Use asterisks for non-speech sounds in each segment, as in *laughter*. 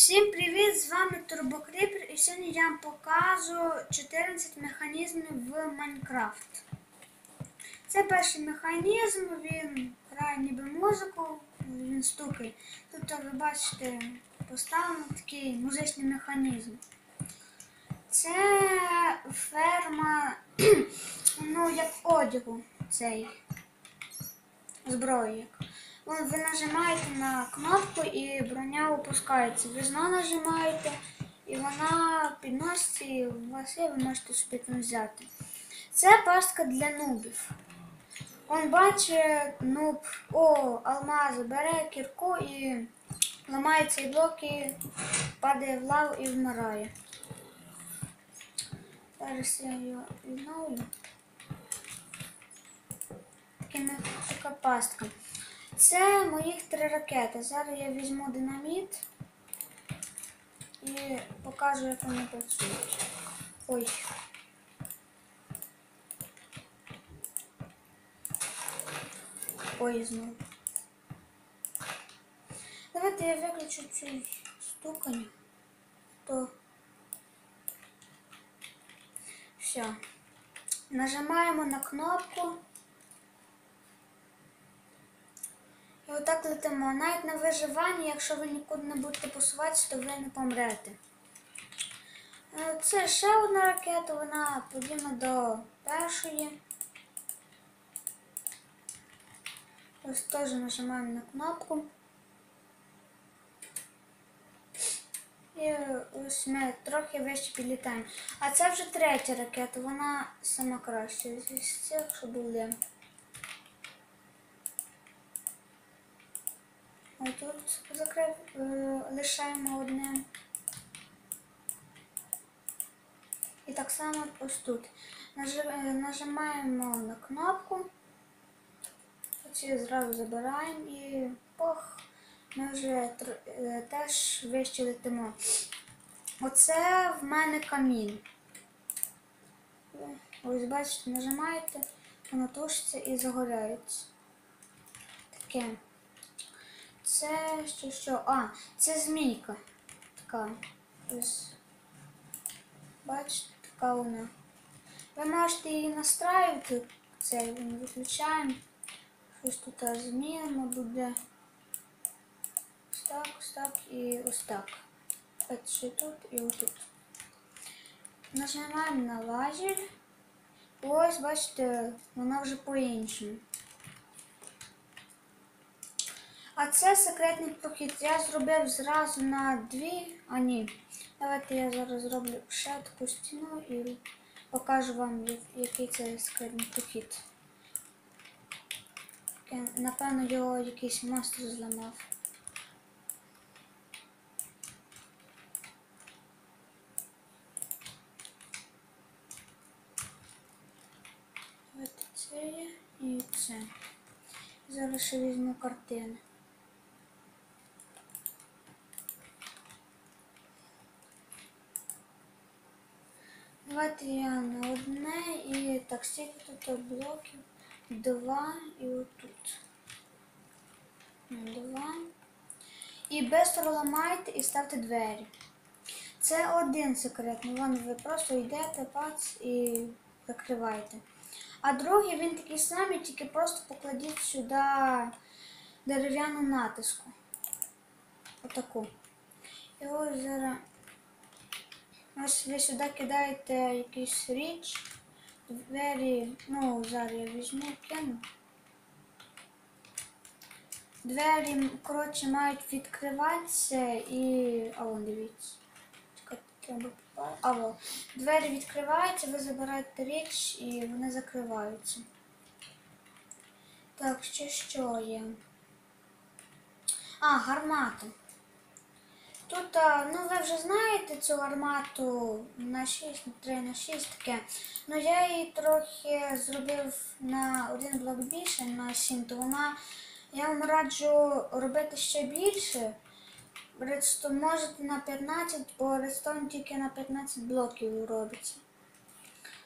Всім привіт! З вами Турбокріпер і сьогодні я вам покажу 14 механізмів в Майнкрафт. Це перший механізм, він грає ніби музику, він стукає. Тут ви бачите поставлено такий музичний механізм. Це ферма, *clears throat* ну як одягу цей зброї. Ви нажимаєте на кнопку і броня опускається. Ви знову нажимаєте і вона підноситься і вас є, ви можете собі там взяти. Це пастка для нубів. Он бачить нуб, о, алмази, бере кірку і ламає цей блок і падає в лаву і вмирає. Зараз я його відновлю. Така пастка. Це моїх три ракети. Зараз я візьму динаміт і покажу, як вони працюють. Ой. Ой, знову. Давайте я виключу цю стукання. То все. Нажимаємо на кнопку. І отак летимо. Навіть на виживанні, якщо ви нікуди не будете посуватися, то ви не помрете. Е, Це ще одна ракета, вона подібна до першої. Ось теж нажимаємо на кнопку. І ось ми трохи вище підлітаємо. А це вже третя ракета, вона сама краща з цих, що були. Отут закрив, е, лишаємо одне. І так само ось тут. Е, Нажимаємо на кнопку. Оці зразу забираємо і пох, ми вже е, теж вище летимо. Оце в мене камін. Ось бачите, нажимаєте, воно тушиться і загоряється. Таке. Це що що? А, це змійка. Така. Ось. Бачите, така вона. Ви можете її настраювати. Це ми виключаємо. Щось тут змінимо буде. Ось так, ось так і ось так. Ось ще тут і отут. Нажимаємо на лазер. Ось, бачите, вона вже по-іншому. А це секретний прохід. Я зробив зразу на дві. А ні. Давайте я зараз зроблю ще таку стіну і покажу вам, який це секретний прохід. Напевно, його якийсь монстр зламав. Давайте це і це. Зараз ще візьму картини. Я на одне і так тут блоків. Два і отут. Два. І бистро ламайте і ставте двері. Це один секретний. Вон ви просто йдете, пац і закриваєте. А другий він такий самий, тільки просто покладіть сюди дерев'яну натиску. Отаку. І ось зараз. Ось ви сюди кидаєте якийсь річ. Двері, ну, зараз я візьму, кину. Двері, коротше, мають відкриватися і. А вон дивіться. А, во. Двері відкриваються, ви забираєте річ і вони закриваються. Так, ще що є? А, гармата. Тут, ну ви вже знаєте цю гармату на 6, на 3 на 6 таке. Ну я її трохи зробив на один блок більше, на 7, то вона, я вам раджу робити ще більше. Редстон можете на 15, бо редстон тільки на 15 блоків робиться.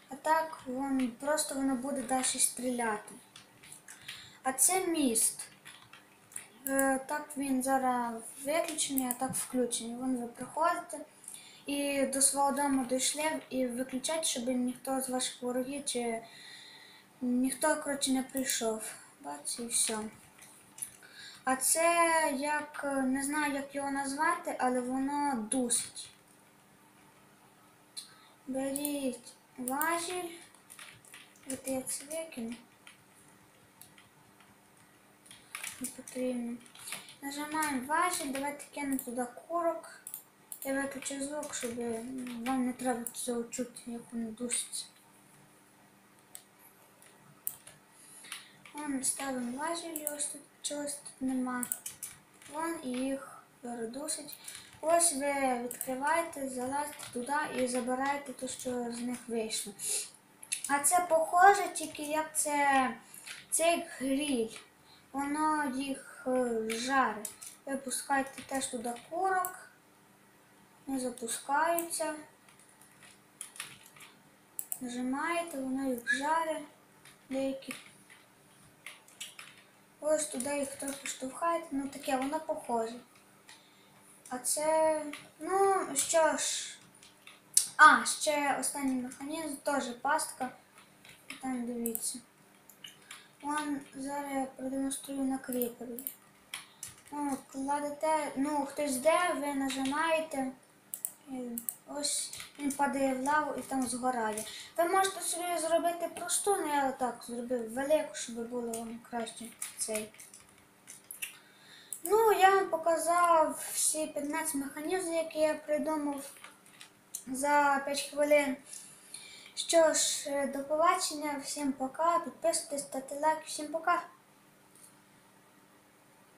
А так вон, просто воно буде далі стріляти. А це міст. Е, Так він зараз виключений, а так включений. Вон ви приходите і до свого дому дійшли і виключайте, щоб ніхто з ваших ворогів чи ніхто, коротше, не прийшов. Бац, і все. А це як не знаю, як його назвати, але воно дусить. Беріть важіль. От я це викину. Не потрібно. Нажимаємо важіль, давайте кинемо туди курок. Я виключу звук, щоб вам не треба цього чути, як воно дуситься. Вон ставимо важіль, ось тут чогось тут нема. Вон їх передусить. Ось ви відкриваєте, залазите туди і забираєте те, що з них вийшло. А це похоже тільки як це цей гріль. Воно їх е, жарить. Ви пускаєте теж туди курок, не запускаються. Нажимаєте, воно їх жарить. Деякі. Ось туди їх трохи штовхаєте, ну таке, воно похоже. А це, ну що ж. А, ще останній механізм, теж пастка. Там дивіться. Вон зараз я продемонструю на кріпері. Ну, кладете, ну, хтось де, ви нажимаєте. Ось він падає в лаву і там згорає. Ви можете собі зробити просту, але я отак зробив велику, щоб було вам краще цей. Ну, я вам показав всі 15 механізмів, які я придумав за 5 хвилин. Що ж, е, до побачення, всім пока. Підписуйтесь, ставте лайк, всім пока.